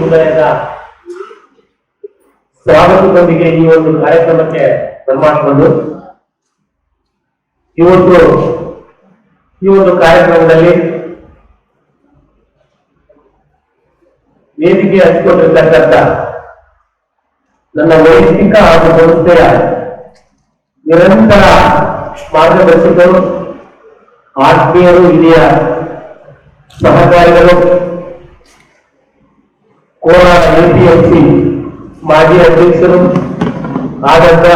ಹೃದಯದ ಸ್ವಾಗತದೊಂದಿಗೆ ಈ ಒಂದು ಕಾರ್ಯಕ್ರಮಕ್ಕೆ ಬರಮಾಡಿಕೊಂಡು ಇವತ್ತು ಈ ಒಂದು ಕಾರ್ಯಕ್ರಮದಲ್ಲಿ ವೇದಿಕೆ ಹಂಚಿಕೊಂಡಿರ್ತಕ್ಕಂಥ ನನ್ನ ವೈಯಕ್ತಿಕ ಹಾಗೂ ಸಂಸ್ಥೆಯ ನಿರಂತರ ಮಾರ್ಗದರ್ಶಕರು, ಆತ್ಮೀಯರು, ಹಿರಿಯ ಸಹಕಾರಿಗಳು ಕೋಲಾರ ಎಪಿಎಂಸಿ ಮಾಜಿ ಅಧ್ಯಕ್ಷರು ಆದಂತ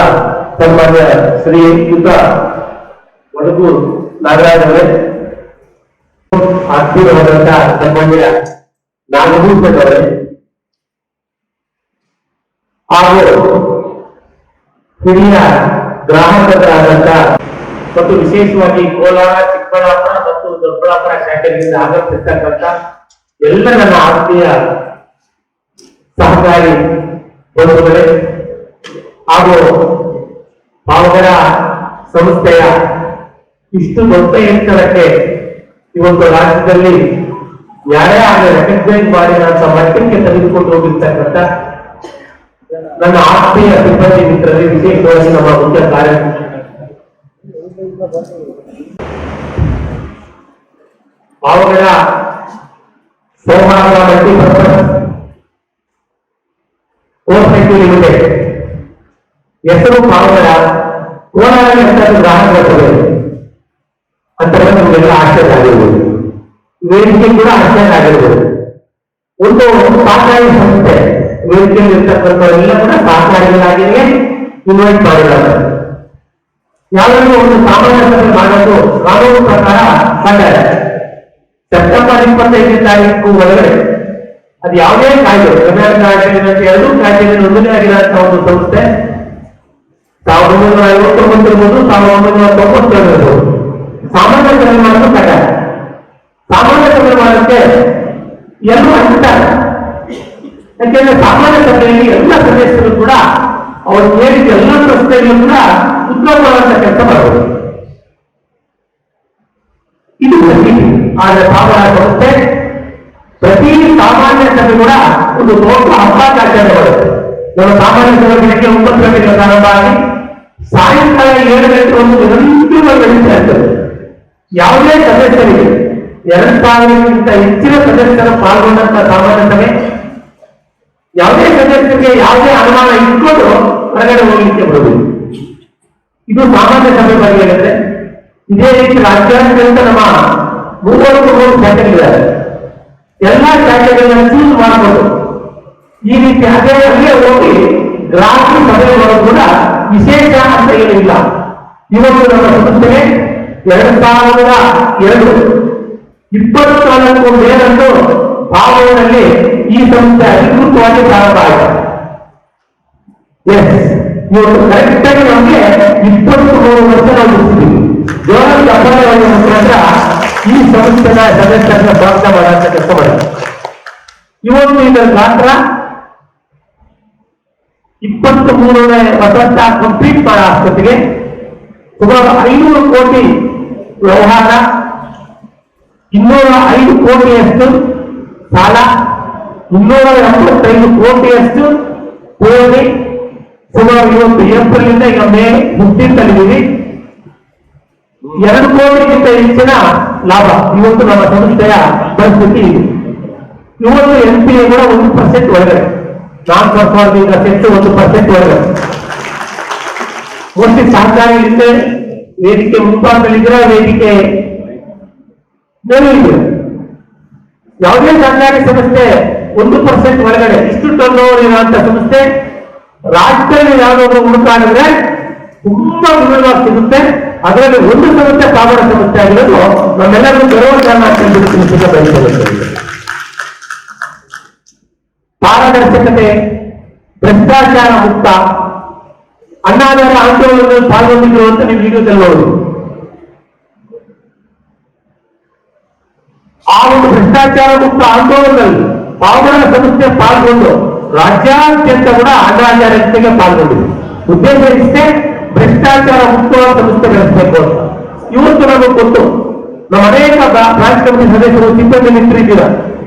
ಸನ್ಮಾನ್ಯ ಶ್ರೀಯುತ ಒಡಗು ನಾಗರಾಜ್ ಅವರೇ. ಆತ್ಮೀಯವಾದಂತ ಸನ್ಮಾನ್ಯ ಹಾಗೂ ಹಿರಿಯ ಗ್ರಾಹಕರಾದಂತ ಮತ್ತು ವಿಶೇಷವಾಗಿ ಕೋಲಾರ, ಚಿಕ್ಕಬಳ್ಳಾಪುರ ಮತ್ತು ದೊಡ್ಡಬಳ್ಳಾಪುರ ಶಾಖೆಗಳಿಂದ ಆಗಮಿಸಿರ್ತಕ್ಕಂಥ ಎಲ್ಲ ನನ್ನ ಆತ್ಮೀಯ ಸಹಕಾರಿ ಬಂಧುಗಳೇ ಹಾಗೂ ಪಾವಗರ ಸಂಸ್ಥೆಯ ಇಷ್ಟು ದೊಡ್ಡ ಎತ್ತರಕ್ಕೆ ಇವತ್ತು ರಾಜ್ಯದಲ್ಲಿ ಯಾರೇ ಆಗಲಿ ರೆಕಗ್ನೈಸ್ ಮಾಡಿದಂತ ಮಟ್ಟಕ್ಕೆ ತೆಗೆದುಕೊಂಡು ಹೋಗಿರ್ತಕ್ಕಂಥ ನನ್ನ ಆತ್ಮೀಯ ಸಿಬ್ಬಂದಿ ಮಿತ್ರರಲ್ಲಿ ವಿಶೇಷವಾಗಿ ನಮ್ಮ ಮುಖ್ಯ ಕಾರ್ಯ ಪಾವಗಡ ಸೋಮವಾರ ಮಲ್ಟಿಪರ್ಪಸ್ ಕೋರ್ಪರೇಟಿವ್ ಲಿಮಿಟೆಡ್ ಹೆಸರು ಪಾವಗಡ ಕೋಲಾರ ಹೆಸರು ಗ್ರಾಹಕರು ಅಂತ ನಮಗೆಲ್ಲ ಆಶ್ಚರ್ಯ ಆಗಿರ್ಬೋದು. ವೇದಿಕೆ ಕೂಡ ಆಶ್ಚರ್ಯ ಆಗಿರ್ಬೋದು. ಒಂದು ಸಹಕಾರಿ ಸಂಸ್ಥೆ. ವೇದಿಕೆಯಲ್ಲಿ ಇರ್ತಕ್ಕಂಥವರೆಲ್ಲ ಕೂಡ ಸಹಕಾರಿಗಳಾಗಿಯೇ ಇನ್ವೈಟ್ ಮಾಡಿದ್ದಾರೆ ಯಾವಾಗಲೂ ಒಂದು ಸಾಮಾನ್ಯ ಸಭೆ ಮಾಡೋದು ಕಾನೂನು ಪ್ರಕಾರ ಕಂಡ ಸೆಪ್ಟೆಂಬರ್ ಇಪ್ಪತ್ತೈದನೇ ತಾರೀಕು ಒಳಗಡೆ ಅದು ಯಾವುದೇ ಕಾಯ್ದೆ, ಕರ್ನಾಟಕ ರಾಜ್ಯದಲ್ಲಿ ಎರಡೂ ಕಾಯ್ದೆ ನೋಂದಣಿ ಅಂತ ಒಂದು ಸಂಸ್ಥೆ ಸಾವಿರದ ಒಂಬೈನೂರ ಐವತ್ತೊಂಬತ್ತು ಇರ್ಬೋದು ಸಾವಿರದ ಒಂಬೈನೂರ ತೊಂಬತ್ತೇಳು ಇರ್ಬೋದು ಸಾಮಾನ್ಯ ಮಾಡೋದು ಕಡ್ಡಾಯ ಸಾಮಾನ್ಯ ಸಭೆ ಮಾಡೋಕ್ಕೆ ಎಲ್ಲರೂ ಅಂತಾರೆ ಯಾಕೆಂದ್ರೆ ಸಾಮಾನ್ಯ ಸಭೆಯಲ್ಲಿ ಎಲ್ಲ ಸದಸ್ಯರು ಕೂಡ ಅವರು ಕೇಳಿದ ಎಲ್ಲ ಪ್ರಶ್ನೆಗಳು ಕೂಡ ಉತ್ತರ ಮಾಡುವಂತ ಕೆಲಸ ಮಾಡಬಹುದು ಇದು ಆದ್ರೆ ಸಾಮಾನ್ಯ ಸಂಸ್ಥೆ ಪ್ರತಿ ಸಾಮಾನ್ಯ ಸಭೆ ಕೂಡ ಒಂದು ದೊಡ್ಡ ಹಬ್ಬಾಚಾರಣೆ ಮಾಡುತ್ತೆ. ನಮ್ಮ ಸಾಮಾನ್ಯ ಸಭೆ ಬೆಳಗ್ಗೆ ಒಂಬತ್ತು ಗಂಟೆಗೆ ಪ್ರಾರಂಭ ಆಗಿ ಸಾಯಂಕಾಲ ಏಳು ಗಂಟೆ ಒಂದು ನಿರಂತರವಾಗಿ ನಡೀತಾ ಇರ್ತದೆ. ಯಾವುದೇ ಸದಸ್ಯರಿಗೆ ಎರಡು ಸಾವಿರಕ್ಕಿಂತ ಹೆಚ್ಚಿನ ಸದಸ್ಯರು ಪಾಲ್ಗೊಂಡಂತ ಸಾಮಾನ್ಯ ಸಭೆ ಯಾವುದೇ ಸದಸ್ಯರಿಗೆ ಯಾವುದೇ ಅನುಮಾನ ಇಟ್ಕೊಂಡು ಹೊರಗಡೆ ಹೋಗಲಿಕ್ಕೆ ಬರುವುದು. ಇದು ಸಾಮಾನ್ಯ ಸಭೆ ಬಗ್ಗೆ ಇದೇ ರೀತಿ ರಾಜ್ಯಾದ್ಯಂತ ನಮ್ಮ ಮೂವತ್ತು ಮೂರು ಶಾಖೆಗಳಿದ್ದಾರೆ ಎಲ್ಲಾ ಶಾಖೆಗಳನ್ನ ಚೂಸ್ ಮಾಡಬಹುದು ಈ ರೀತಿ ಅದೇ ಹೋಗಿ ರಾತ್ರಿ ಸಭೆಗಳು ಕೂಡ ವಿಶೇಷ ಅಂತ ಏನಿಲ್ಲ. ಇವತ್ತು ನಮ್ಮ ಸಂಸ್ಥೆಗೆ ಎರಡು ಸಾವಿರದ ಎರಡು ಇಪ್ಪತ್ನಾಲ್ಕು ಮೇಲಂದು ಭಾವನೆಯಲ್ಲಿ ಈ ಸಂಸ್ಥೆ ಅಧಿಕೃತವಾಗಿ ಪ್ರಾರಂಭ ಆಯಿತು. ಎಸ್ ಇವತ್ತು ಕರೆಕ್ಟ್ ಆಗಿ ನಮಗೆ ಇಪ್ಪತ್ತು ಮೂರು ವರ್ಷ ನಾವು ಮುಗಿಸ್ತೀವಿ. ಮುಖಾಂತರ ಈ ಸಂಸ್ಥೆನ ಸದಸ್ಯರನ್ನ ಸ್ವಾಗತ ಮಾಡುವಂತ ಕೆಲಸ ಮಾಡಿದೆ. ಇವತ್ತು ಇದರ ಗಾತ್ರ ಇಪ್ಪತ್ತ್ ಮೂರನೇ ವಸಂತ ಕಂಪ್ಲೀಟ್ ಮಾಡೋ ಅಷ್ಟೊತ್ತಿಗೆ ಸುಮಾರು ಐನೂರು ಕೋಟಿ ವ್ಯವಹಾರ, ಇನ್ನೂರ ಐದು ಕೋಟಿಯಷ್ಟು ಸಾಲ, ಇನ್ನೂರ ಎಂಬತ್ತೈದು ಕೋಟಿಯಷ್ಟು ಕೋಟಿ ಸುಮಾರು ಇವತ್ತು ಏಪ್ರಿಲ್ ಇಂದ ಈಗ ಮೇ ಮುಕ್ತಿಂತಲ್ಲಿದ್ದೀವಿ ಎರಡು ಕೋಟಿಗಿಂತ ಹೆಚ್ಚಿನ ಲಾಭ, ಇವತ್ತು ನಮ್ಮ ಸಂಸ್ಥೆಯ ಪರಿಸ್ಥಿತಿ ಇವತ್ತು ಎನ್ ಪಿ ಎ ಕೂಡ ಒಂದು ಪರ್ಸೆಂಟ್ ಒಳಗಡೆ ನಾನ್ ಪರ್ಫಾರ್ಮಿಂಗ್ ಅಸೆಟ್ ಒಂದು ಪರ್ಸೆಂಟ್ ಒಳಗಡೆ ಒಟ್ಟು ಇರುತ್ತೆ ವೇದಿಕೆ ಮುಂಭಾಗದಲ್ಲಿದ್ರೆ ವೇದಿಕೆ ಮೇಲಿದೆ. ಯಾವುದೇ ಸರ್ಕಾರಿ ಸಂಸ್ಥೆ ಒಂದು ಪರ್ಸೆಂಟ್ ಒಳಗಡೆ ಇಷ್ಟು ಟರ್ನ್ ಓವರ್ ಇರುವಂತ ಸಂಸ್ಥೆ ರಾಜ್ಯದಲ್ಲಿ ಯಾವುದಾದ್ರು ಹುಡುಕಾಡಿದ್ರೆ ತುಂಬಾ ವಿವರವಾಗಿ ಸಿಗುತ್ತೆ. ಅದರಲ್ಲಿ ಒಂದು ಸಂಸ್ಥೆ ಪಾವನ ಸಂಸ್ಥೆ ಆಗಿರೋದು ನಮ್ಮೆಲ್ಲರಿಗೂ ಗೌರವವನ್ನು ತಿಳಿಸಿದ ಬಯಸಬೇಕು ಪಾರದರ್ಶಕತೆ ಭ್ರಷ್ಟಾಚಾರ ಮುಕ್ತ ಅಣ್ಣಾದಾರ ಆಂದೋಲನದಲ್ಲಿ ಪಾಲ್ಗೊಂಡಿದ್ರು ಅಂತ ನೀವು ವಿಡಿಯೋದಲ್ಲಿ ನೋಡುದು ಆ ಒಂದು ಭ್ರಷ್ಟಾಚಾರ ಮುಕ್ತ ಆಂದೋಲನದಲ್ಲಿ ಪಾವನ ಸಂಸ್ಥೆ ಪಾಲ್ಗೊಂಡು ರಾಜ್ಯಾದ್ಯಂತ ಕೂಡ ಅಣ್ಣಾಚಾರ್ಯತೆಗೆ ಪಾಲ್ಗೊಂಡಿದೆ ಉದ್ದೇಶ ಇಷ್ಟೇ ಭ್ರಷ್ಟಾಚಾರ ಮುಕ್ತವಾದ ಸಂಸ್ಥೆ ಅಂತ ಇವತ್ತು ನಮಗೆ ಗೊತ್ತು. ನಾವು ಅನೇಕ ಬ್ರಾ- ಬ್ರಾಂಚ್ ಕಮಿಟಿ ಸದಸ್ಯರು ಸಿಬ್ಬಂದಿ ನಿಂತಿದ್ದೀರ?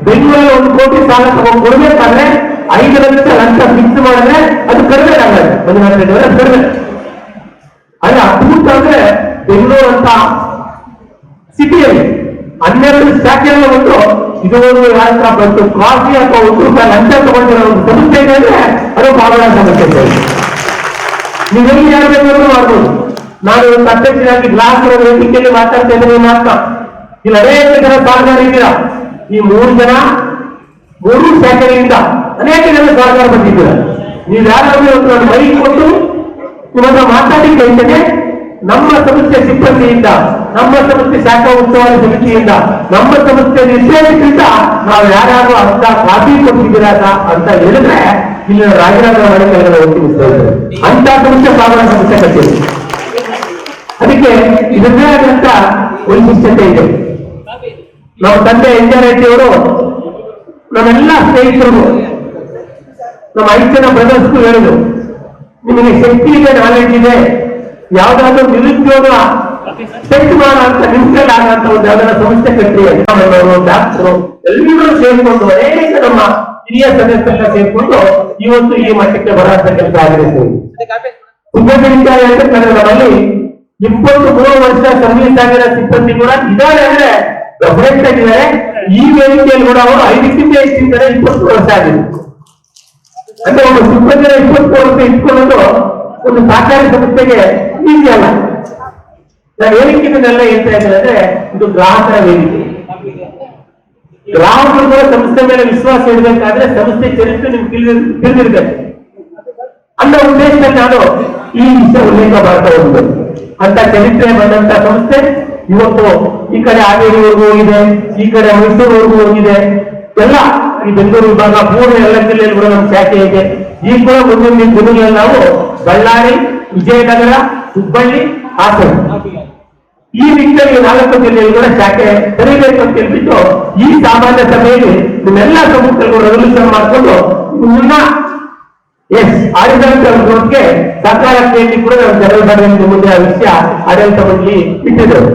ಬೆಂಗಳೂರಲ್ಲಿ ಒಂದು ಕೋಟಿ ಸಾಲ ತಗೊಂಡು ಕೊಡ್ಬೇಕಾದ್ರೆ ಐದು ಲಕ್ಷ ಲಂಚ ಫಿಕ್ಸ್ ಮಾಡಿದ್ರೆ ಅದು ಕಡಿಮೆ ಆಗಲ್ಲ ಒಂದು ಲಕ್ಷ ಅದು ಕಡಿಮೆ. ಅದೇ ಅದ್ಭುತ ಅಂದ್ರೆ ಬೆಂಗಳೂರು ಅಂತ ಸಿಟಿಯಲ್ಲಿ ಹನ್ನೆರಡು ಶಾಖೆಯಲ್ಲಿ ಒಂದು ಇದು ಒಂದು ಯಾತ್ರ ಬಂತು ಕಾಫಿ ಅಥವಾ ಒಂದು ರೂಪಾಯಿ ಲಂಚ ತಗೊಂಡಿರೋ ಒಂದು ಸಮಸ್ಯೆ ಇದೆ ಅಂದ್ರೆ ಅದು ಬಹಳ ಸಮಸ್ಯೆ ನೀವೆಲ್ಲಿ ಯಾರು ಬೇಕಾದ್ರೂ ಮಾಡ್ಬೋದು? ನಾನು ಒಂದು ಅಧ್ಯಕ್ಷರಾಗಿ ಗ್ಲಾಸ್ ವೇದಿಕೆಯಲ್ಲಿ ಮಾತಾಡ್ತಾ ಇದ್ದೀನಿ ಮಾತ್ರ. ಇಲ್ಲಿ, ಅನೇಕ ಜನ ಸಹಕಾರ ಇದ್ದೀರಾ? ಈ ಮೂರು ಜನ, ಮೂರು ಸೆಕೆಂಡ್ ಅನೇಕ ಜನ ಸಹಕಾರ ಬಂದಿದ್ದೀರಾ? ನೀವು ಯಾರಾದ್ರೂ ಒಂದು ಮೈಕ್ ಕೊಟ್ಟು ನಿಮ್ಮ ಮಾತಾಡಿ ಕೇಳ್ತೇನೆ ನಮ್ಮ ಸಂಸ್ಥೆ ಸಿಬ್ಬಂದಿಯಿಂದ, ನಮ್ಮ ಸಂಸ್ಥೆ ಶಾಖಾ ಉತ್ಸವದ ಸಮಿತಿಯಿಂದ, ನಮ್ಮ ಸಂಸ್ಥೆ ನಿರ್ದೇಶಕರಿಂದ ನಾವು ಯಾರ್ಯಾರು ಅಂತ ಕಾಪಿ ಕೊಟ್ಟಿದ್ದೀರಾ ಅಂತ ಹೇಳಿದ್ರೆ ಇಲ್ಲಿ ರಾಜೀನಾಮೆ ಇದ್ದಾರೆ ಅಂತ ಸಂಸ್ಥೆ ಸಾಮಾನ್ಯ ಸಂಸ್ಥೆ ಕಚೇರಿ ಅದಕ್ಕೆ ಇದನ್ನೇ ಆದಂತ ವೈಶಿಷ್ಟ್ಯತೆ ಇದೆ. ನಮ್ಮ ತಂದೆ ಎನ್ ರೆಡ್ಡಿ ಅವರು ನಮ್ಮೆಲ್ಲ ಸ್ನೇಹಿತರು, ನಮ್ಮ ಐದು ಜನ ಬ್ರದರ್ಸ್ಗೂ ಹೇಳಿದ್ರು, ನಿಮಗೆ ಶಕ್ತಿ ಇದೆ ನಾಲೆಡ್ಜ್ ಇದೆ ಯಾವ್ದಾದ್ರು ನಿರುದ್ಯೋಗ ಸೆಟ್ ಮಾಡ ಅಂತ ನಿಮ್ಗೆಲ್ಲ ಆಗಂತ ಒಂದು ಯಾವ್ದಾರ ಸಂಸ್ಥೆ ಕಟ್ಟಿ ಅವರು ಡಾಕ್ಟರು ಎಲ್ಲರೂ ಸೇರ್ಕೊಂಡು ಅನೇಕ ನಮ್ಮ ಹಿರಿಯ ಸದಸ್ಯರೆಲ್ಲ ಸೇರ್ಕೊಂಡು ಇವತ್ತು ಈ ಮಟ್ಟಕ್ಕೆ ಬರತಕ್ಕಂತ ಕೆಲಸ ಆಗಿದೆ. ಸಿಬ್ಬಂದಿ ಹೇಳ್ತಾರೆ ನಮ್ಮಲ್ಲಿ. ಇಪ್ಪತ್ತು ಮೂರು ವರ್ಷ ಆಗಿರೋ ಸಿಬ್ಬಂದಿ ಕೂಡ ಇದ್ದಾರೆ ಅಂದ್ರೆ ರೆಫರೆನ್ಸ್ ಆಗಿದ್ದಾರೆ. ಈ ವೇದಿಕೆಯಲ್ಲಿ ಕೂಡ ಅವರು ಐದಕ್ಕಿಂತ ಹೆಚ್ಚಿದ್ದಾರೆ ಇಪ್ಪತ್ತು ವರ್ಷ ಆಗಿದೆ. ಅಂದ್ರೆ ಒಂದು ಸಿಬ್ಬಂದಿನ ಇಪ್ಪತ್ತು ವರ್ಷ ಇಟ್ಕೊಳ್ಳೋದು ಒಂದು ಸಹಕಾರಿ ಸಂಸ್ಥೆಗೆ ಅಲ್ಲ ನಾನು ಏನಕ್ಕೆ ಇದನ್ನೆಲ್ಲ ಅಂದ್ರೆ ಇದು ಗ್ರಾಹಕರ ವೇದಿಕೆ. ಗ್ರಾಹಕರು ಕೂಡ ಸಂಸ್ಥೆ ಮೇಲೆ ವಿಶ್ವಾಸ ಇಡಬೇಕಾದ್ರೆ ಸಂಸ್ಥೆ ಚರಿತ್ರೆ ನಿಮ್ಗೆ ತಿಳಿದ ತಿಳಿದಿರ್ಬೇಕು. ಅನ್ನೋ ಉದ್ದೇಶದಲ್ಲಿ ನಾನು ಈ ವಿಷಯ ಉಲ್ಲೇಖ ಮಾಡ್ತಾ ಹೋಗ್ಬೇಕು ಅಂತ ಚರಿತ್ರೆ ಬಂದಂತ ಸಂಸ್ಥೆ ಇವತ್ತು ಈ ಕಡೆ ಹಾವೇರಿವರೆಗೂ ಹೋಗಿದೆ, ಈ ಕಡೆ ಮೈಸೂರುವರೆಗೂ ಹೋಗಿದೆ. ಎಲ್ಲ ಈ ಬೆಂಗಳೂರು ವಿಭಾಗ, ಪೂರ್ಣ ಎಲ್ಲ ಜಿಲ್ಲೆಯಲ್ಲಿ ಕೂಡ ನಮ್ಮ ಶಾಖೆ ಇದೆ. ಈ ಕೂಡ ಮುಂದಿನ ದಿನಗಳಲ್ಲಿ ನಾವು ಬಳ್ಳಾರಿ, ವಿಜಯನಗರ ಹುಬ್ಬಳ್ಳಿ ಹಾಸನ ಈ ನಿಟ್ಟಿನಲ್ಲಿ ನಾಲ್ಕು ಜಿಲ್ಲೆಗಳ ಶಾಖೆ ತೆರೀಬೇಕು ಅಂತ ಹೇಳ್ಬಿಟ್ಟು ಈ ಸಾಮಾನ್ಯ ಸಭೆಯಲ್ಲಿ ನಿಮ್ಮೆಲ್ಲ ಸಮೂಹಗಳು ರೆವಲ್ಯೂಷನ್ ಮಾಡಿಕೊಂಡು ಮುನ್ನ ಎಸ್ ಆಡಳಿತ ಗ್ರೋತ್ಗೆ ಸರ್ಕಾರ ಕೇಳಿ ಕೂಡ ನಾವು ಮುಂದೆ ಆ ವಿಷಯ ಆಡಳಿತ ಮಂಡಳಿ ಇಟ್ಟಿದ್ದೆವು.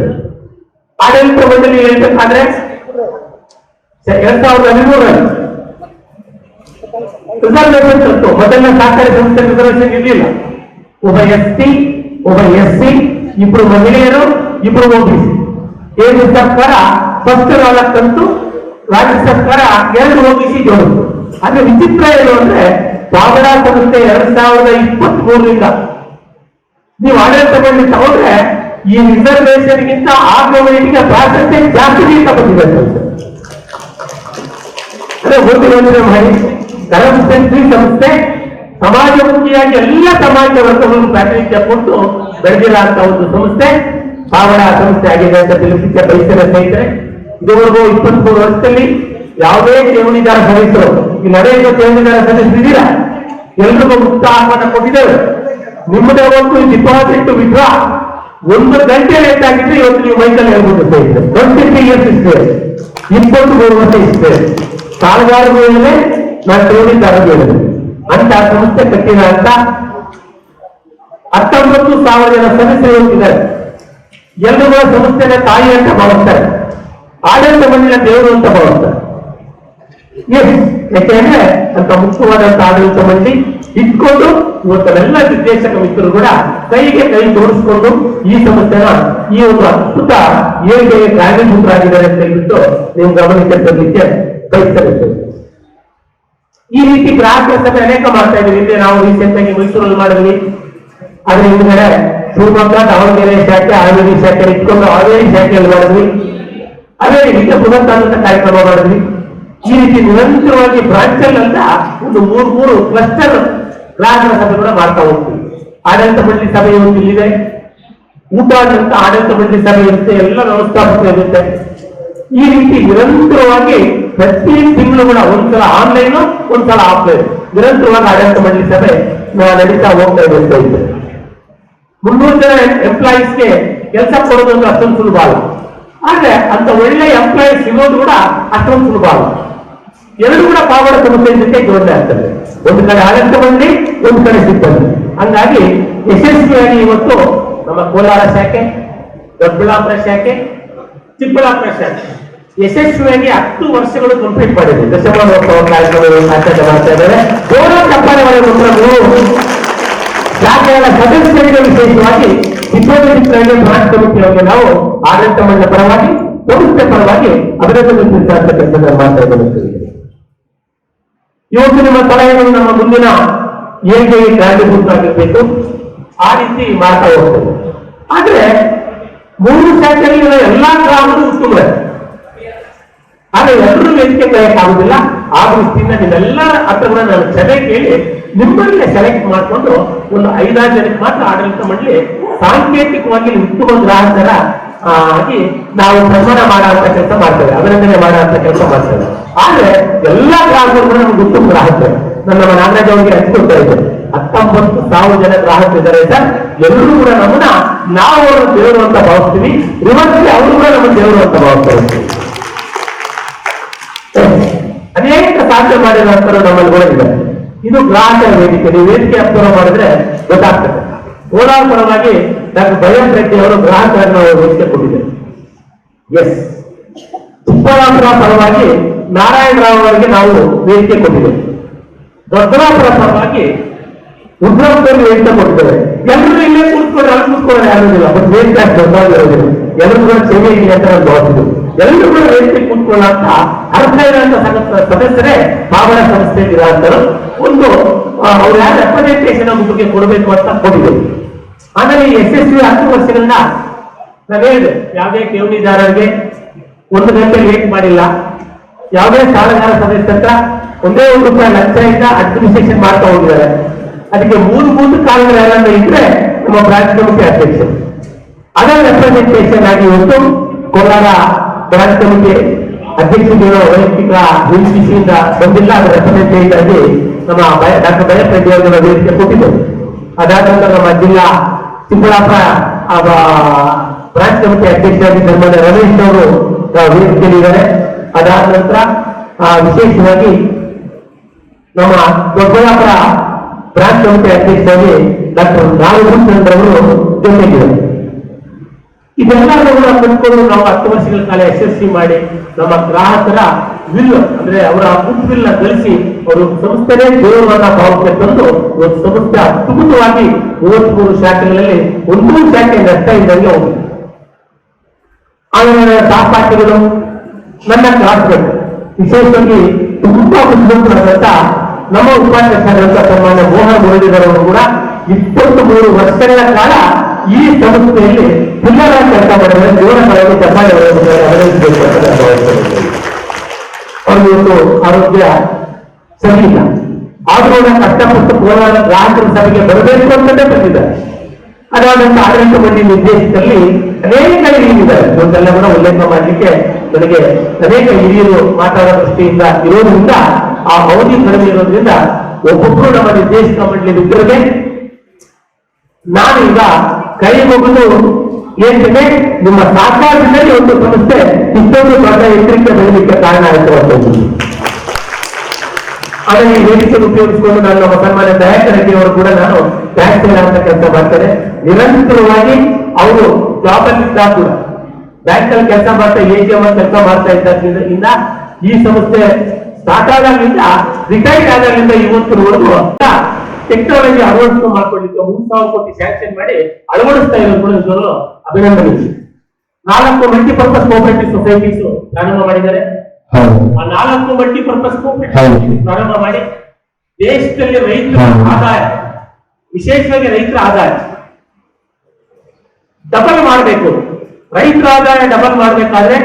ಆಡಳಿತ ಮಂಡಳಿ ಹೇಳ್ಬೇಕಾದ್ರೆ ಎರಡ್ ಸಾವಿರದ ಹದಿಮೂರರಲ್ಲಿ ರಿಸರ್ವೇಶನ್ ತಂತು ಮೊದಲನೇ ಸಹಕಾರಿ ಸಂಸ್ಥೆ ರಿಸರ್ವೇಶನ್ ಇರಲಿಲ್ಲ. ಒಬ್ಬ ಎಸ್ ಸಿ ಇಬ್ರು ಮಹಿಳೆಯರು, ಇಬ್ರು ಓಬಿಸಿ ಕೇಂದ್ರ ಸರ್ಕಾರ ಫಸ್ಟ್ ನಾಲ್ಕಂತೂ ರಾಜ್ಯ ಸರ್ಕಾರ ಎರಡು ಓಬಿಸಿ ಜೋಡಿತು ಅಂದ್ರೆ ವಿಚಿತ್ರ ಏನು ಅಂದ್ರೆ ಬಾಬರಾ ಸಂಸ್ಥೆ ಎರಡ್ ಸಾವಿರದ ಇಪ್ಪತ್ತ್ ಮೂರರಿಂದ ನೀವು ಆಡಳಿತ ಮಾಡಿ ತಗೊಂಡ್ರೆ ಈ ರಿಸರ್ವೇಶನ್ಗಿಂತ ಆ ಕಮ್ಯುನಿಟಿಗೆ ಪ್ರಾಶಸ್ತ್ಯ ಜಾಸ್ತಿ ಅಂತ ಬಂದಿದೆ ಅಂದ್ರೆ ಒಂದು ಓದಿರೋದ್ರೆ ಮಾಡಿ ಧರ್ಮಸಂಸ್ಥೆ ಸಂಸ್ಥೆ ಸಮಾಜಮುಖಿಯಾಗಿ ಎಲ್ಲ ಸಮಾಜ ವರ್ಗವನ್ನು ಪ್ರಾತಿನಿಧ್ಯ ಕೊಟ್ಟು ಬೆಳೆದಿರುವಂತಹ ಒಂದು ಸಂಸ್ಥೆ ಪಾವಡ ಸಂಸ್ಥೆ ಆಗಿದೆ ಅಂತ ತಿಳಿಸಿದ್ದ ಬಯಸಿದ ಸ್ನೇಹಿತರೆ. ಇದುವರೆಗೂ ಇಪ್ಪತ್ಮೂರು ವರ್ಷದಲ್ಲಿ ಯಾವುದೇ ಠೇವಣಿದಾರ ಸದಸ್ಯರು, ಈ ನಡೆಯುವ ಠೇವಣಿದಾರ ಸದಸ್ಯರಿದ್ದೀರಾ ಎಲ್ರಿಗೂ ಮುಕ್ತ ಆಹ್ವಾನ ಕೊಟ್ಟಿದ್ದೇವೆ ನಿಮ್ಮದೇ ಒಂದು ಡಿಪಾಸಿಟ್ ವಿಡ್ರಾ ಒಂದು ಗಂಟೆ ಲೇಟ್ ಆಗಿದ್ರೆ ಇವತ್ತು ನೀವು ಮೈಕಲ್ಲಿ ಹೇಳ್ಬೋದು ಸ್ನೇಹಿತರೆ. ಟ್ವೆಂಟಿ ತ್ರೀ ಇಯರ್ಸ್ ಇಸ್ತೇವೆ ಇಪ್ಪತ್ತು ಮೂರು ವರ್ಷ ಇರ್ತೇವೆ ಸಾಲಗಾರರಿಗೆ ನಾನು ಠೇವಣಿದಾರ ಹೇಳಿದೆ ಅಂತ ಸಂಸ್ಥೆ ಕಟ್ಟಿದ ಅಂತ ಹತ್ತೊಂಬತ್ತು ಸಾವಿರ ಜನ ಸದಸ್ಯರು ಹೋಗ್ತಿದ್ದಾರೆ ಎಲ್ಲರೂ ಸಂಸ್ಥೆನ ತಾಯಿ ಅಂತ ಭಾವಿಸ್ತಾರೆ. ಆಡಳಿತ ಮಂಡಳಿಯ ದೇವರು ಅಂತ ಭಾವಿಸ್ತಾರೆ. ಯಾಕೆಂದ್ರೆ ಅಂತ ಮುಖ್ಯವಾದಂತ ಆಡಳಿತ ಮಂಡಳಿ ಇಟ್ಕೊಂಡು ಇವತ್ತೆಲ್ಲ ನಿರ್ದೇಶಕ ಮಿತ್ರರು ಕೂಡ ಕೈಗೆ ಕೈ ತೋರಿಸ್ಕೊಂಡು ಈ ಸಮಸ್ಯೆನ ಈ ಒಂದು ಅದ್ಭುತ ಏಳಿಗೆಗೆ ಕಾರ್ಯಭೂತರಾಗಿದ್ದಾರೆ ಅಂತ ಹೇಳ್ಬಿಟ್ಟು ನೀವು ಗಮನಕ್ಕೆ ಕೈ ಬಯಸಬೇಕು ಈ ರೀತಿ ಗ್ರಾಹಕರ ಸಭೆ ಅನೇಕ ಮಾಡ್ತಾ ಇದ್ದೀವಿ. ಇಲ್ಲಿ ನಾವು ರೀಸೆಂಟ್ ಆಗಿ ಮೈಸೂರಲ್ಲಿ ಮಾಡಿದ್ವಿ. ಅದ್ರ ಹಿಂದ್ಗಡೆ ಶಿವಮೊಗ್ಗ ದಾವಣಗೆರೆ ಶಾಖೆ, ಹಾವೇರಿ ಶಾಖೆ ಇಟ್ಕೊಂಡು ಹಾವೇರಿ ಶಾಖೆಯಲ್ಲಿ ಮಾಡಿದ್ವಿ. ಅದೇ ರೀತಿ ಪುನಃ ಕಾರ್ಯಕ್ರಮ ಮಾಡಿದ್ವಿ. ಈ ರೀತಿ ನಿರಂತರವಾಗಿ ಬ್ರಾಂಚಲ್ ಅಂತ ಒಂದು ಮೂರು ಮೂರು ಕ್ಲಸ್ಟರ್ ಗ್ರಾಹಕರ ಸಭೆ ಕೂಡ ಮಾಡ್ತಾ ಹೋಗ್ತೀವಿ. ಆಡಳಿತ ಮಂಡಳಿ ಸಭೆ ಒಂದು ಇಲ್ಲಿದೆ. ಊಟ ಅಂತ ಆಡಳಿತ ಮಂಡಳಿ ಸಭೆ ಇರುತ್ತೆ. ಎಲ್ಲ ವ್ಯವಸ್ಥಾಪಕ ಇರುತ್ತೆ. ಈ ರೀತಿ ನಿರಂತರವಾಗಿ ಪ್ರತಿ ತಿಂಗಳು ಕೂಡ ಒಂದ್ಸಲ ಆನ್ಲೈನ್ ಒಂದ್ಸಲ ಆಫ್ಲೈನ್ ನಿರಂತರವಾಗಿ ಆಡಳಿತ ಮಂಡಳಿ ಸಭೆ ನಡೀತಾ ಹೋಗ್ತಾ ಇದೆ ಅಂತ ಇದೆ ಮುನ್ನೂರು ಜನ ಎಂಪ್ಲಾಯೀಸ್ಗೆ ಕೆಲಸ ಕೊಡೋದು ಅಂದ್ರೆ ಅಷ್ಟೊಂದು ಸುಲಭ ಅಲ್ಲ. ಆದ್ರೆ ಅಂತ ಒಳ್ಳೆ ಎಂಪ್ಲಾಯೀಸ್ ಸಿಗೋದು ಕೂಡ ಅಷ್ಟೊಂದು ಸುಲಭ ಅಲ್ಲ. ಎರಡು ಕೂಡ ಪಾವಡ ಸಮಸ್ಯೆ ಜೊತೆ ಜೋಡಣೆ ಆಗ್ತದೆ. ಒಂದು ಕಡೆ ಆಡಳಿತ ಮಂಡಳಿ ಒಂದು ಕಡೆ ಸಿಬ್ಬಂದಿ. ಹಂಗಾಗಿ ಯಶಸ್ವಿಯಾಗಿ ಇವತ್ತು ನಮ್ಮ ಕೋಲಾರ ಶಾಖೆ, ದೊಡ್ಡಬಳ್ಳಾಪುರ ಶಾಖೆ, ಚಿಕ್ಕಬಳ್ಳಾಪುರ ಶಾಖೆ. ಯಶಸ್ವಿಯಾಗಿ ಹತ್ತು ವರ್ಷಗಳು ಕಂಪ್ಲೀಟ್ ಮಾಡಿದೆ. ದಶಮಾನೋತ್ಸವ ಕಾರ್ಯಕ್ರಮಗಳು ಸಾಧ್ಯತೆ ಮಾಡ್ತಾ ಇದ್ದಾರೆ ಜೋರ ಚಪ್ಪಾಳೆ ಮಾಡಿದ್ರು ಶಾಖೆಗಳ ಸದಸ್ಯರಿಗೆ ವಿಶೇಷವಾಗಿ ಚಿತ್ರದುರ್ಗ ಬ್ರಾಂಚ್ ಕಮಿಟಿಯವರಿಗೆ ನಾವು ಆಡಳಿತ ಮಂಡಲ ಪರವಾಗಿ, ಸಂಸ್ಥೆ ಪರವಾಗಿ ಅಭಿನಂದನೆ ತಿಳಿಸುವಂತ ಕೆಲಸ ಮಾಡ್ತಾ ಇದ್ದೇವೆ ಇವತ್ತು ನಿಮ್ಮ ಸಲಹೆಗಳು ನಮ್ಮ ಮುಂದಿನ ಏಳಿಗೆಗೆ ಆಗಿರಬೇಕು. ಆ ರೀತಿ ಮಾಡ್ತಾ ಹೋಗ್ತದೆ ಆದ್ರೆ ಮೂರು ಶಾಖೆಯಲ್ಲಿರುವ ಎಲ್ಲಾ ಗ್ರಾಮಗಳು ಉತ್ತಮ ಆದ್ರೆ ಎಲ್ಲರೂ ವೇದಿಕೆ ಕರೆಯಕ್ಕಾಗುದಿಲ್ಲ ಆ ದೃಷ್ಟಿಯಿಂದ ನಿಮ್ಮೆಲ್ಲರ ಹತ್ರಗಳ ನಾನು ಸಭೆ ಕೇಳಿ ನಿಮ್ಮನ್ನೇ ಸೆಲೆಕ್ಟ್ ಮಾಡಿಕೊಂಡು ಒಂದು ಐದಾರು ಜನಕ್ಕೆ ಮಾತ್ರ ಆಡಳಿತ ಮಂಡಳಿ ಸಾಂಕೇತಿಕವಾಗಿ ಗ್ರಾಹಕರ ಆ, ಆಗಿ ನಾವು ಪ್ರಸಾರ ಮಾಡುವಂತ ಕೆಲಸ ಮಾಡ್ತೇವೆ ಅಭಿನಂದನೆ ಮಾಡುವಂತ ಕೆಲಸ ಮಾಡ್ತೇವೆ. ಆದ್ರೆ ಎಲ್ಲಾ ಗ್ರಾಹಕರು ನಮ್ಗೆ ಉತ್ತಮ ಗ್ರಾಹಕರು. ನನ್ನ ನಮ್ಮ ನಾಗರಾಜ್ ಅವರಿಗೆ ಹಂಚ್ಕೊಳ್ತಾ ಇದ್ದೆ. ಹತ್ತೊಂಬತ್ತು ಸಾವಿರ ಜನ ಗ್ರಾಹಕರು ಇದ್ದಾರೆ ಸರ್. ಎಲ್ಲರೂ ಕೂಡ ನಮ್ಮನ್ನ ನಾವು ಅವರು ದೇವರು ಅಂತ ಭಾವಿಸ್ತೀವಿ. ರಿವರ್ಸ್ ಅವರು ಕೂಡ ನಮ್ಮ ದೇವರು ಅಂತ ಭಾವಿಸ್ತಾ ಇರ್ತೀವಿ ಅನೇಕ ಸಾಧ್ಯ ಮಾಡಿರುವಂತರು ನಮ್ಮಲ್ಲಿ ಕೂಡ ಇದೆ. ಗ್ರಾಹಕರ ವೇದಿಕೆ. ನೀವು ವೇದಿಕೆ ಅಪ್ಲೋಡ್ ಮಾಡಿದ್ರೆ ಗೊತ್ತಾಗ್ತದೆ. ಕೋಲಾರ ಪರವಾಗಿ ಡಾಕ್ಟರ್ ಭಯಂ ರೆಡ್ಡಿ ಅವರು ಗ್ರಾಹಕರನ್ನು ವೇದಿಕೆ ಕೊಟ್ಟಿದ್ದಾರೆ. ಎಸ್ ಚಿಕ್ಕಬಳ್ಳಾಪುರ ಪರವಾಗಿ ನಾರಾಯಣ ರಾವ್ ಅವರಿಗೆ ನಾವು ವೇದಿಕೆ ಕೊಟ್ಟಿದ್ದೇವೆ. ದೊಡ್ಡಬಳ್ಳಾಪುರ ಪರವಾಗಿ ಉದ್ರಮದಲ್ಲಿ ವೇದಿಕೆ ಕೊಟ್ಟಿದ್ದೇವೆ ಎಲ್ಲರೂ ಇಲ್ಲೇ ಕೂತ್ಕೊಂಡು ಅಲ್ಲಿ ಕೂತ್ಕೊಂಡು ಯಾರಿಲ್ಲ ಬಟ್ ವೇದಿಕೆ ದೊಡ್ಡದಾಗಿರೋದಿಲ್ಲ ಎಲ್ಲರೂ ಕೂಡ ಸೇವೆ ಇದೆ ಅಂತ ನಾನು ಭಾವಿಸಿದ್ರು ಎಲ್ಲರೂ ಕೂಡ ವೇದಿಕೆ ಕೂತ್ಕೊಳ್ಳುವಂತ ಅರ್ಥ ಇರುವಂತ ಸದಸ್ಯರೇ ಭಾವನ ಸಂಸ್ಥೆ ಒಂದು ಅವ್ರು ಯಾರು ರೆಪ್ರೆಸೆಂಟೇಷನ್ ಬಗ್ಗೆ ಕೊಡಬೇಕು ಅಂತ ಕೊಟ್ಟಿದೆ ಆಮೇಲೆ ಯಶಸ್ವಿ ಹತ್ತು ವರ್ಷಗಳನ್ನ ನಾನು ಹೇಳಿದೆ, ಯಾವುದೇ ಠೇವಣಿದಾರರಿಗೆ ಒಂದು ಗಂಟೆ ಲೇಟ್ ಮಾಡಿಲ್ಲ. ಯಾವುದೇ ಸಾಲಗಾರ ಸದಸ್ಯ ಹತ್ರ ಒಂದೇ ಒಂದು ರೂಪಾಯಿ ಲಕ್ಷದಿಂದ ಅಡ್ಮಿನಿಸ್ಟ್ರೇಷನ್ ಮಾಡ್ತಾ ಹೋಗಿದ್ದಾರೆ. ಅದಕ್ಕೆ ಮೂರು ಮೂರು ಕಾರಣಗಳು ಇದ್ರೆ ನಮ್ಮ ಬ್ರಾಂಚ್ ಅಧ್ಯಕ್ಷರು. ಅದರ ರೆಪ್ರೆಸೆಂಟೇಷನ್ ಆಗಿ ಇವತ್ತು ಕೋಲಾರ ಬ್ರಾಂಚ್ ಕಮಿಟಿ ಅಧ್ಯಕ್ಷರುಗಳು ವೈಯಕ್ತಿಕ ಯುಸಿಸಿಯಿಂದ ಬಂದಿಲ್ಲ ಅದರ ರೆಪ್ರೆಸೆಂಟೇಟಿವ್ ಆಗಿ ನಮ್ಮ ಡಾಕ್ಟರ್ ಬಯಪ್ರೆಡ್ಡಿ ರೆಡ್ಡಿ ಅವರನ್ನ ವೇದಿಕೆ ಕೊಟ್ಟಿದ್ದರು ಅದಾದ ನಂತರ ನಮ್ಮ ಜಿಲ್ಲಾ ಚಿಕ್ಕಬಳ್ಳಾಪುರ ಬ್ರಾಂಚ್ ಕಮಿಟಿ ಅಧ್ಯಕ್ಷರಾಗಿ ಧರ್ಮದ ರಮೇಶ್ ಅವರು ವೇದಿಕೆಯಲ್ಲಿದ್ದಾರೆ. ಅದಾದ ನಂತರ ವಿಶೇಷವಾಗಿ ನಮ್ಮ ದೊಡ್ಡಬಳ್ಳಾಪುರ ಬ್ರಾಂಚ್ ಕಮಿಟಿ ಅಧ್ಯಕ್ಷರಾಗಿ ಡಾಕ್ಟರ್ ನಾಗಭೂಷಣ್ ಅವರು ಜೊತೆಗಿದ್ದಾರೆ. ಇದೆಲ್ಲವನ್ನು ಕಂಡುಕೊಂಡು ನಾವು ಹತ್ತು ವರ್ಷಗಳ ಕಾಲ ಯಶಸ್ವಿ ಮಾಡಿ ನಮ್ಮ ಗ್ರಾಹಕರ ವಿಲ್ ಅಂದ್ರೆ ಅವರ ನ ಗಳಿಸಿ ಅವರು ಸಂಸ್ಥೆನೇ ಗೌರವದ ಭಾವಕ್ಕೆ ತಂದು ಒಂದು ಸಂಸ್ಥೆ ಅದ್ಭುತವಾಗಿ ಮೂವತ್ಮೂರು ಶಾಖೆಗಳಲ್ಲಿ ಒಂದೂ ಶಾಖೆ ನಷ್ಟ ಇದ್ದಂಗೆ ಹೋಗಿದೆ ಆಮೇಲೆ ಸಹಪಾಠಿಗಳು ನನ್ನ ಕ್ಲಾಸ್ಗಳು, ವಿಶೇಷವಾಗಿ ತುಂಬಾ ಬುದ್ಧಿವಂತರಾದಂತ ನಮ್ಮ ಉಪಾಧ್ಯಕ್ಷರಂತ ಸನ್ಮಾನ್ಯ ಮೋಹನ್ ಮುರಳಿಗರವರು ಕೂಡ ಇಪ್ಪತ್ತು ಮೂರು ವರ್ಷಗಳ ಕಾಲ ಈ ಸಂಸ್ಥೆಯಲ್ಲಿ ಪುನರ ಕೆಲಸ ಮಾಡಿದರೆ ಭಾವಿಸುತ್ತೇನೆ. ಅವ್ರಿಗೆ ಇವತ್ತು ಆರೋಗ್ಯ ಸರಿ ಇಲ್ಲ ಆದ್ರೂ ಕಷ್ಟಪಟ್ಟು ಕೋಲಾರ ಗ್ರಾಹಕರ ಸಭೆಗೆ ಬರಬೇಕು ಅಂತಲೇ ಬಂದಿದ್ದಾರೆ. ಅದಾದಂತ ಆಡಳಿತ ಮಂಡಳಿ ನಿರ್ದೇಶದಲ್ಲಿ ಅನೇಕ ಹಿರಿಯರಿದ್ದಾರೆ. ಇವತ್ತೆಲ್ಲ ಕೂಡ ಉಲ್ಲೇಖ ಮಾಡಲಿಕ್ಕೆ ನನಗೆ ಅನೇಕ ಹಿರಿಯರು ಮಾತಾಡೋ ದೃಷ್ಟಿಯಿಂದ ಇರೋದ್ರಿಂದ, ಆ ಅವಧಿ ಕಡಿಮೆ ಇರೋದ್ರಿಂದ ಒಬ್ಬೊಬ್ಬರು ನಮ್ಮ ನಿರ್ದೇಶಕ ಮಂಡಳಿ ಬಿದ್ದಿರದೆ ನಾನೀಗ ಕೈ ಮುಗಿದು ಏನಿದೆ? ನಿಮ್ಮ ಸಾಕಾರದಲ್ಲಿ ಒಂದು ಸಂಸ್ಥೆ ಇಷ್ಟೊಂದು ದೊಡ್ಡ ಎಚ್ಚರಿಕೆ ಬೆಳಲಿಕ್ಕೆ ಕಾರಣ ಆಯಿತು ಅಂತ ಆದರೆ ಈ ವೇದಿಕೆ ಉಪಯೋಗಿಸಿಕೊಂಡು ನಾನು ನಮ್ಮ ಸನ್ಮಾನ್ಯ ಅವರು ಕೂಡ ನಾನು ಬ್ಯಾಂಕ್ ಅಂತ ಕೆಲಸ ಮಾಡ್ತಾರೆ ನಿರಂತರವಾಗಿ ಅವರು ಜಾಬ್ ಅಲ್ಲಿ ಕೂಡ ಬ್ಯಾಂಕ್ ಅಲ್ಲಿ ಕೆಲಸ ಮಾಡ್ತಾ ಎ ಟಿ ಎಂ ಕೆಲಸ ಮಾಡ್ತಾ ಇದ್ದರಿಂದ ಈ ಸಂಸ್ಥೆ ಸ್ಟಾರ್ಟ್ ಆದಾಗಿಂದ ರಿಟೈರ್ಡ್ ಆದಾಗಿಂದ ಇವತ್ತಿನವರೆಗೂ ಟೆಕ್ನಾಲಜಿ ಅಳವಡಿಕೆ ಮಾಡ್ಕೊಳ್ಳಿಕ್ಕೆ ಮೂರು ಸಾವಿರ ಕೋಟಿ ಸ್ಯಾಂಕ್ಷನ್ ಮಾಡಿ ಅಳವಡಿಸ್ತಾ ಇರೋದು ಅಭಿನಂದನೆ ನಾಲ್ಕು ಮಲ್ಟಿಪರ್ಪಸ್ ಕೋಆಪರೇಟಿವ್ ಸೊಸೈಟೀಸ್ ಪ್ರಾರಂಭ ಮಾಡಿದ್ದಾರೆ. ಆ ನಾಲ್ಕು ಮಲ್ಟಿಪರ್ಪಸ್ ಪರ್ಪಸ್ ಕೋಆಪರೇಟಿವ್ ಪ್ರಾರಂಭ ಮಾಡಿ ದೇಶದಲ್ಲಿ ರೈತರ ಆದಾಯ ವಿಶೇಷವಾಗಿ ರೈತರ ಆದಾಯ ಡಬಲ್ ಮಾಡಬೇಕು. ರೈತರ ಆದಾಯ ಡಬಲ್ ಮಾಡಬೇಕಾದ್ರೆ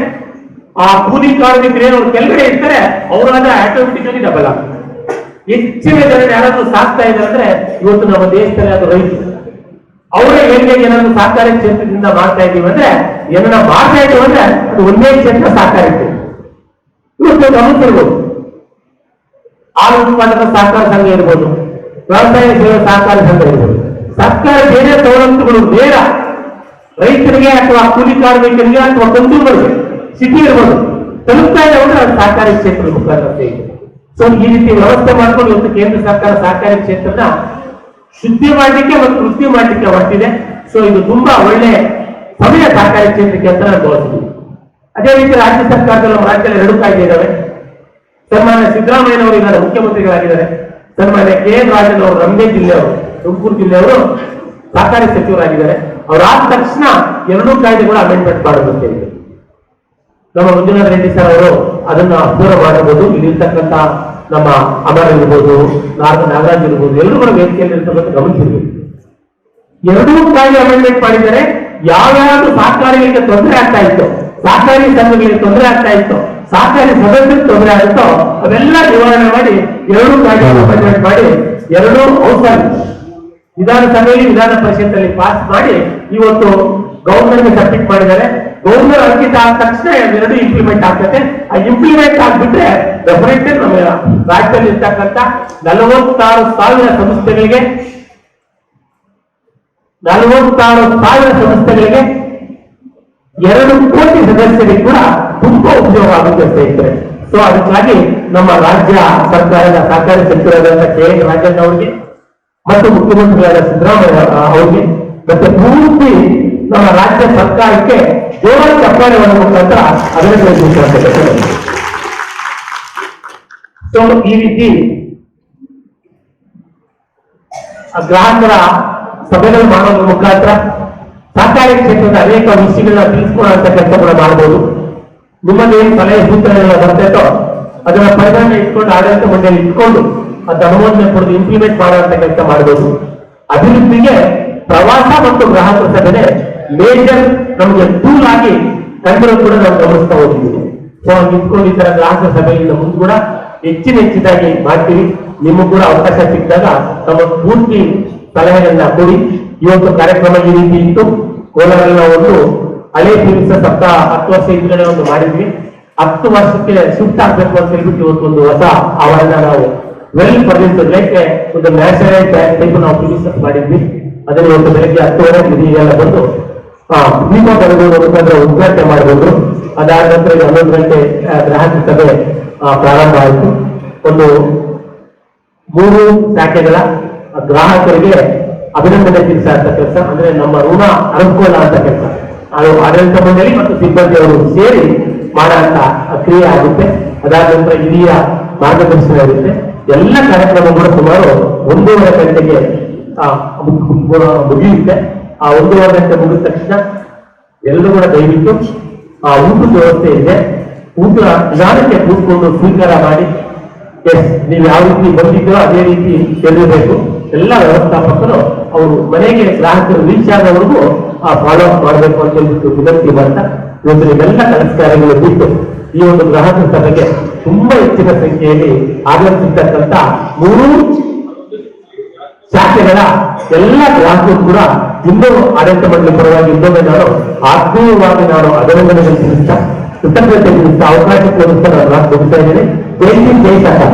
ಆ ಕೂಲಿ ಕಾರ್ಮಿಕರೇನು ಕೆಳಗಡೆ ಇರ್ತಾರೆ ಅವರಾದ ಆಟೋಮೆಟಿಕ್ ಆಗಿ ಡಬಲ್ ಆಗುತ್ತೆ ಹೆಚ್ಚಿನ ಜನರು ಯಾರಾದ್ರೂ ಸಾಕ್ತಾ ಇದೆ ಅಂದ್ರೆ ಇವತ್ತು ನಮ್ಮ ದೇಶದಲ್ಲಿ ಅದು ರೈತರು. ಅವರೇ ಹೆಂಗೆ ಏನಾದ್ರು ಸಹಕಾರಿ ಕ್ಷೇತ್ರದಿಂದ ಮಾಡ್ತಾ ಇದೀವಿ ಅಂದ್ರೆ ಏನನ್ನ ಮಾಡ್ತಾ ಇದ್ದೀವಿ ಅಂದ್ರೆ ಅದು ಒಂದೇ ಕ್ಷೇತ್ರ ಸಹಕಾರಿ ಇವತ್ತು ಗಮನಿಸಿರ್ಬೋದು ಹಾಲು ಉತ್ಪಾದಕ ಸಹಕಾರ ಸಂಘ ಇರ್ಬೋದು, ವ್ಯವಸಾಯ ಸೇವೆ ಸಹಕಾರ ಸಂಘ ಇರ್ಬೋದು. ಸರ್ಕಾರ ಬೇರೆ ಸವಲತ್ತುಗಳು ನೇರ ರೈತರಿಗೆ ಅಥವಾ ಕೂಲಿ ಕಾರ್ಮಿಕರಿಗೆ ಅಥವಾ ಕನ್ಸೂಮರ್ಗೆ ಸಿಟಿ ಇರ್ಬೋದು. ತಲುಪ್ತಾ ಇದೆ ಅಂದ್ರೆ ಅದು ಸಹಕಾರಿ ಕ್ಷೇತ್ರದ ಮುಖಾಂತರ ಸೊ ಈ ರೀತಿ ವ್ಯವಸ್ಥೆ ಮಾಡ್ಕೊಂಡು ಇವತ್ತು ಕೇಂದ್ರ ಸರ್ಕಾರ ಸಹಕಾರಿ ಕ್ಷೇತ್ರನ ಶುದ್ಧಿ ಮಾಡಲಿಕ್ಕೆ ಮತ್ತು ವೃತ್ತಿ ಮಾಡಲಿಕ್ಕೆ ಹೊರಟಿದೆ. ಸೊ ಇದು ತುಂಬಾ ಒಳ್ಳೆ ಸಮಯ ಸಹಕಾರಿ ಕ್ಷೇತ್ರಕ್ಕೆ ಅಂತ ನಾನು ಭಾವಿಸ್ತೀನಿ ಅದೇ ರೀತಿ ರಾಜ್ಯ ಸರ್ಕಾರದಲ್ಲಿ ನಮ್ಮ ರಾಜ್ಯದಲ್ಲಿ ಎರಡು ಕಾಯ್ದೆ ಇದ್ದಾವೆ ಸನ್ಮಾನ್ಯ ಸಿದ್ದರಾಮಯ್ಯನವರು ಇದ್ದಾರೆ, ಮುಖ್ಯಮಂತ್ರಿಗಳಾಗಿದ್ದಾರೆ. ಸನ್ಮಾನ್ಯ ಕೆ. ಎನ್. ರಾಜನ್ ಅವರು ನಮ್ಮದೇ ಜಿಲ್ಲೆಯವರು, ತುಮಕೂರು ಜಿಲ್ಲೆಯವರು ಸಹಕಾರಿ ಸಚಿವರಾಗಿದ್ದಾರೆ. ಅವರಾದ ತಕ್ಷಣ ಎರಡೂ ಕಾಯ್ದೆಗಳು ಅಮೆಂಡ್ಮೆಂಟ್ ಮಾಡಬೇಕು ಇದೆ ನಮ್ಮ ಮಂಜುನಾಥ ರೆಡ್ಡಿ ಸರ್ ಅವರು ಅದನ್ನ ದೂರ ಮಾಡಬಹುದು ಇಲ್ಲಿರ್ತಕ್ಕಂಥ ನಮ್ಮ ಅಮರ್ ಇರ್ಬೋದು ನಾಗ ನಾಗರಾಜ್ ಇರ್ಬೋದು ಎಲ್ಲರೂ ಕೂಡ ವೇದಿಕೆಯಲ್ಲಿ ಇರ್ತಕ್ಕಂಥ ಗಮನಿಸಿರ್ಬೇಕು ಎರಡೂ ಕಾಯ್ದೆ ಅಮೆಂಡ್ಮೆಂಟ್ ಮಾಡಿದರೆ ಯಾವ್ಯಾವ ಸಹಕಾರಿಗಳಿಗೆ ತೊಂದರೆ ಆಗ್ತಾ ಇತ್ತು ಸಹಕಾರಿ ಸಂಘಗಳಿಗೆ ತೊಂದರೆ ಆಗ್ತಾ ಇತ್ತು ಸಹಕಾರಿ ಸದಸ್ಯರಿಗೆ ತೊಂದರೆ ಆಗುತ್ತೋ, ಅವೆಲ್ಲ ನಿವಾರಣೆ ಮಾಡಿ ಎರಡೂ ಕಾಯಿ ಅಮೆಂಡ್ಮೆಂಟ್ ಮಾಡಿ ಎರಡೂ ಔಷಧ ವಿಧಾನಸಭೆಯಲ್ಲಿ ವಿಧಾನ ಪರಿಷತ್ತಲ್ಲಿ ಪಾಸ್ ಮಾಡಿ ಇವತ್ತು ಗೌರ್ಮೆಂಟ್ ಸಬ್ಮಿಟ್ ಮಾಡಿದ್ದಾರೆ. ಗವರ್ನರ್ ಅಂಕಿತ ಆದ ತಕ್ಷಣ ಎರಡು ಇಂಪ್ಲಿಮೆಂಟ್ ಆಗ್ತದೆ ಆ ಇಂಪ್ಲಿಮೆಂಟ್ ಆಗ್ಬಿಟ್ರೆ ಡೆಫಿನೆಟ್ಲಿ ನಮ್ಮ ರಾಜ್ಯದಲ್ಲಿ ಇರ್ತಕ್ಕಂಥ ನಲವತ್ತಾರು ಸಾವಿರ ಸಂಸ್ಥೆಗಳಿಗೆ, ನಲವತ್ತಾರು ಸಾವಿರ ಸಂಸ್ಥೆಗಳಿಗೆ ಎರಡು ಕೋಟಿ ಸದಸ್ಯರಿಗೆ ಕೂಡ ತುಂಬಾ ಉಪಯೋಗ ಆಗುತ್ತೆ ಸ್ನೇಹಿತರೆ ಸೊ ಅದಕ್ಕಾಗಿ ನಮ್ಮ ರಾಜ್ಯ ಸರ್ಕಾರದ ಸಹಕಾರಿ ಸಚಿವರಾದಂತಹ ಕೆ. ಎನ್. ರಾಜಣ್ಣ ಅವರಿಗೆ ಮತ್ತು ಮುಖ್ಯಮಂತ್ರಿಗಳಾದ ಸಿದ್ದರಾಮಯ್ಯ ಅವರಿಗೆ ಮತ್ತೆ ಪೂರ್ತಿ ನಮ್ಮ ರಾಜ್ಯ ಸರ್ಕಾರಕ್ಕೆ ಜೋರ ಚಪ್ಪಾಳೆ ಮಾಡುವ ಮುಖಾಂತರ ಅಭಿವೃದ್ಧಿ ಸೊ ಈ ರೀತಿ ಗ್ರಾಹಕರ ಸಭೆಗಳು ಮಾಡೋದ್ರ ಮುಖಾಂತರ ಸಹಕಾರಿ ಕ್ಷೇತ್ರದ ಅನೇಕ ವಿಷಯಗಳನ್ನ ತಿಳಿಸ್ಕೊಳ್ಳುವಂತ ಕೂಡ ಮಾಡಬಹುದು ನಿಮ್ಮಲ್ಲಿ ಏನು ಸಲಹೆ ಸೂಚನೆಗಳ ಬರ್ತೈತೋ ಅದರ ಪರಿಣಾಮ ಇಟ್ಕೊಂಡು ಆಡಳಿತ ಮಂಡಳಿ ಇಟ್ಕೊಂಡು ಅದು ಅನುಮೋದನೆ ಪಡೆದು ಇಂಪ್ಲಿಮೆಂಟ್ ಮಾಡುವಂತ ಕೆಲಸ ಮಾಡಬಹುದು ಅಭಿವೃದ್ಧಿಗೆ ಪ್ರವಾಸ ಮತ್ತು ಗ್ರಾಹಕರ ಸಭೆ ಮೇಜರ್ ನಮಗೆ ಟೂಲ್ ಆಗಿ ಕಂಡಿರೋ ಕೂಡ ನಾವು ಗಮನಿಸ್ತಾ ಹೋಗಿದ್ದೀವಿ. ಸೊ ನಿಂತ್ಕೊಂಡು ಈ ತರ ಗ್ರಾಹಕರ ಸಭೆಯಿಂದ ಮುಂದೆ ಕೂಡ ಹೆಚ್ಚಿನ ಹೆಚ್ಚಿದಾಗಿ ಮಾಡ್ತೀವಿ. ನಿಮಗೂ ಕೂಡ ಅವಕಾಶ ಸಿಕ್ಕಿದಾಗ ತಮ್ಮ ಪೂರ್ತಿ ಸಲಹೆಗಳನ್ನ ಕೊಡಿ. ಇವತ್ತು ಕಾರ್ಯಕ್ರಮ ಈ ರೀತಿ ಇತ್ತು. ಕೋಲಾರಲ್ಲಿ ಒಂದು ಹಳೆ ದಿವಸ ಸಪ್ತಾಹ ಹತ್ತು ವರ್ಷ ಹಿಂದ್ಗಡೆ ಒಂದು ಮಾಡಿದ್ವಿ. ಹತ್ತು ವರ್ಷಕ್ಕೆ ಶಿಫ್ಟ್ ಆಗ್ಬೇಕು ಅಂತ ಹೇಳ್ಬಿಟ್ಟು ಇವತ್ತು ಒಂದು ಹೊಸ ಆವರಣ ನಾವು ವೆಲ್ ಫರ್ನಿಚ್ ಲೈಕ್ ಒಂದು ನ್ಯಾಷನಲ್ ಟೈಪ್ ನಾವು ಫಿನಿಶ್ ಮಾಡಿದ್ವಿ. ಅದನ್ನ ಇವತ್ತು ಬೆಳಗ್ಗೆ ಹತ್ತುವರೆ ಇದೆಲ್ಲ ಬಂದು ದೀಪ ಬೆಳಗುವ ಮುಖಾಂತರ ಉದ್ಘಾಟನೆ ಮಾಡಬಹುದು ಅದಾದ ನಂತರ ಹನ್ನೊಂದು ಗಂಟೆ ಗ್ರಾಹಕ ಸಭೆ ಪ್ರಾರಂಭ ಆಯಿತು. ಒಂದು ಮೂರು ಶಾಖೆಗಳ ಗ್ರಾಹಕರಿಗೆ ಅಭಿನಂದನೆ ತಿಳಿಸ ಕೆಲಸ. ಅಂದ್ರೆ ನಮ್ಮ ಋಣ ಅನುಕೂಲ ಅಂತ ಕೆಲಸ. ಅದು ಆಡಳಿತ ಮಂಡಳಿ ಮತ್ತು ಸಿಬ್ಬಂದಿಯವರು ಸೇರಿ ಮಾಡುವಂತ ಕ್ರಿಯೆ ಆಗುತ್ತೆ. ಅದಾದ ನಂತರ ಹಿರಿಯ ಮಾರ್ಗದರ್ಶನ ಇರುತ್ತೆ. ಎಲ್ಲ ಕಾರ್ಯಕ್ರಮಗಳು ಸುಮಾರು ಒಂದೂವರೆ ಗಂಟೆಗೆ ಮುಗಿಯುತ್ತೆ. ಆ ಒಂದೂವರೆ ಗಂಟೆ ಮುಗಿದ ತಕ್ಷಣ ಎಲ್ಲರೂ ಕೂಡ ದಯವಿಟ್ಟು ಆ ಊಟದ ವ್ಯವಸ್ಥೆ ಇದೆ. ಊಟ ನಿಧಾನಕ್ಕೆ ಕೂತ್ಕೊಂಡು ಸ್ವೀಕಾರ ಮಾಡಿ. ಎಸ್ ನೀವು ಯಾವ ರೀತಿ ಬಂದಿದ್ದೀರೋ ಅದೇ ರೀತಿ ತಿಳಿಬೇಕು ಎಲ್ಲ ವ್ಯವಸ್ಥಾಪಕರು ಅವರು ಮನೆಗೆ ಗ್ರಾಹಕರು ರೀಚ್ ಆದವರೆಗೂ ಆ ಫಾಲೋ ಅಪ್ ಮಾಡಬೇಕು ಅಂತ ಹೇಳ್ಬಿಟ್ಟು ವಿನಂತಿ ಮಾಡ್ತಾ ಇವತ್ತು ಕಾರ್ಯಗಳು ಬಿಟ್ಟು ಈ ಒಂದು ಗ್ರಾಹಕರ ಸಭೆಗೆ ತುಂಬಾ ಹೆಚ್ಚಿನ ಸಂಖ್ಯೆಯಲ್ಲಿ ಆಗಮಿಸಿರ್ತಕ್ಕಂಥ ಮೂರು ಶಾಖೆಗಳ ಎಲ್ಲ ಗ್ರಾಹಕರು ಕೂಡ ಇನ್ನೂ ಆಡಳಿತ ಮಂಡಳಿ ಪರವಾಗಿ ಇನ್ನೊಮ್ಮೆ ನಾನು ಆತ್ಮೀಯವಾಗಿ ನಾನು ಅಭಿನಂದನೆ ತಿಳಿಸ್ತಾ ಕೃತಜ್ಞತೆ ತಿಳಿಸ್ತಾ ಅವಕಾಶ ಕೊಡಿಸ್ತಾ ನಾನು ಮಾತು ಮುಗಿಸ್ತಾ ಇದ್ದೇನೆ. ಜೈ ಹಿಂದ್, ಜೈ ಸರ್ಕಾರ